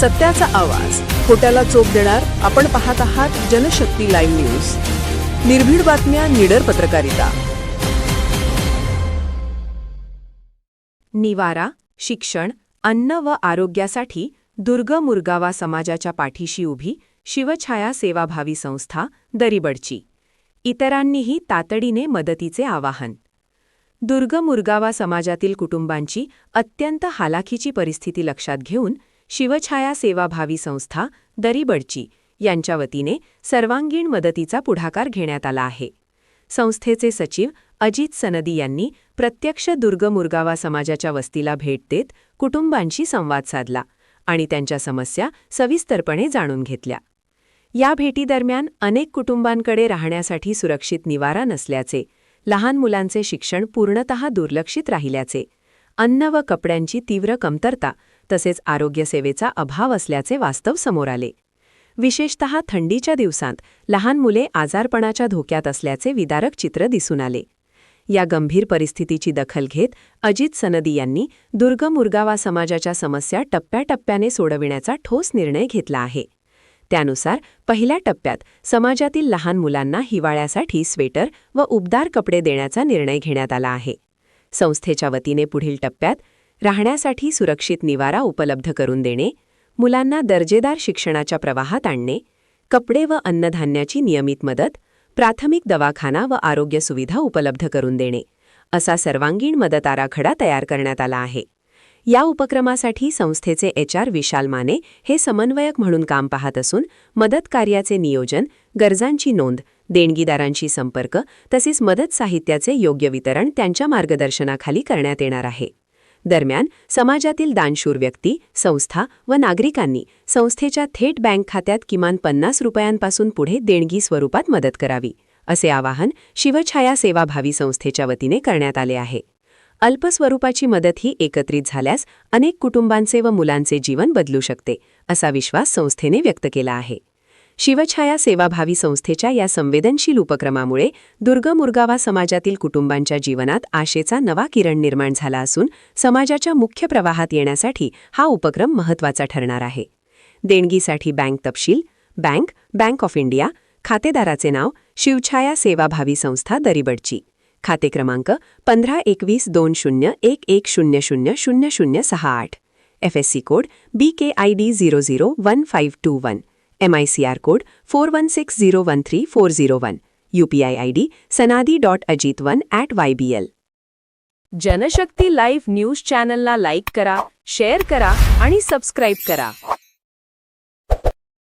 सत्याचा आवाज. खोट्याला चोप देणार आपण पाहत आहात जनशक्ती लाईव्ह न्यूज. निर्भीड बातम्या निडर पत्रकारिता. निवारा शिक्षण अन्न व आरोग्यासाठी दुर्ग मुरगावा समाजाच्या पाठीशी उभी शिवछाया सेवाभावी संस्था दरीबडची. इतरांनीही तातडीने मदतीचे आवाहन. दुर्ग मुरगावा समाजातील कुटुंबांची अत्यंत हालाखीची परिस्थिती लक्षात घेऊन शिवछाया सेवाभावी संस्था दरीबडची यांच्या वतीने सर्वांगीण मदतीचा पुढाकार घेण्यात आला आहे. संस्थेचे सचिव अजित सनदी यांनी प्रत्यक्ष दुर्ग मुरगावा समाजाच्या वस्तीला भेट देत कुटुंबांशी संवाद साधला आणि त्यांच्या समस्या सविस्तरपणे जाणून घेतल्या. या भेटीदरम्यान अनेक कुटुंबांकडे राहण्यासाठी सुरक्षित निवारा नसल्याचे लहान मुलांचे शिक्षण पूर्णतः दुर्लक्षित राहिल्याचे अन्न व कपड्यांची तीव्र कमतरता तसेच आरोग्यसेवेचा अभाव असल्याचे वास्तव समोर आले. विशेषतः थंडीच्या दिवसांत लहान मुले आजारपणाच्या धोक्यात असल्याचे विदारक चित्र दिसून आले. या गंभीर परिस्थितीची दखल घेत अजित सनदी यांनी दुर्गमुरगावा समाजाच्या समस्या टप्प्याटप्प्याने सोडविण्याचा ठोस निर्णय घेतला आहे. त्यानुसार पहिल्या टप्प्यात समाजातील लहान मुलांना हिवाळ्यासाठी स्वेटर व उबदार कपडे देण्याचा निर्णय घेण्यात आला आहे. संस्थेच्या वतीने पुढील टप्प्यात राहण्यासाठी सुरक्षित निवारा उपलब्ध करून देणे मुलांना दर्जेदार शिक्षणाच्या प्रवाहात आणणे कपडे व अन्नधान्याची नियमित मदत प्राथमिक दवाखाना व आरोग्य सुविधा उपलब्ध करून देणे असा सर्वांगीण मदत आराखडा तयार करण्यात आला आहे. या उपक्रमासाठी संस्थेचे एच आर विशाल माने हे समन्वयक म्हणून काम पाहत असून मदत कार्याचे नियोजन गरजांची नोंद देणगीदारांशी संपर्क तसेच मदत साहित्याचे योग्य वितरण त्यांच्या मार्गदर्शनाखाली करण्यात येणार आहे. दरम्यान समाजातील दानशूर व्यक्ती संस्था व नागरिकांनी संस्थेच्या थेट बँक खात्यात किमान पन्नास रुपयांपासून पुढे देणगी स्वरूपात मदत करावी असे आवाहन शिवछाया सेवाभावी संस्थेच्या वतीने करण्यात आले आहे. अल्पस्वरूपाची मदत ही एकत्रित झाल्यास अनेक कुटुंबांचे व मुलांचे जीवन बदलू शकते असा विश्वास संस्थेने व्यक्त केला आहे. शिवछाया सेवाभावी संस्थेच्या या संवेदनशील उपक्रमामुळे दुर्ग मुरगावा समाजातील कुटुंबांच्या जीवनात आशेचा नवा किरण निर्माण झाला असून समाजाच्या मुख्य प्रवाहात येण्यासाठी हा उपक्रम महत्त्वाचा ठरणार आहे. देणगीसाठी बँक तपशील बँक बँक ऑफ इंडिया खातेदाराचे नाव शिवछाया सेवाभावी संस्था दरीबडची. खाते क्रमांक पंधरा एकवीस दोन शून्य एक एक शून्य शून्य शून्य शून्य सहा आठ. F S C code B K I D zero zero one five two one M I C R code four one six zero one three four zero one U P I I D Sanadi dot Ajit one at Y B L Janshakti live news चॅनलला like करा share करा आणि subscribe करा.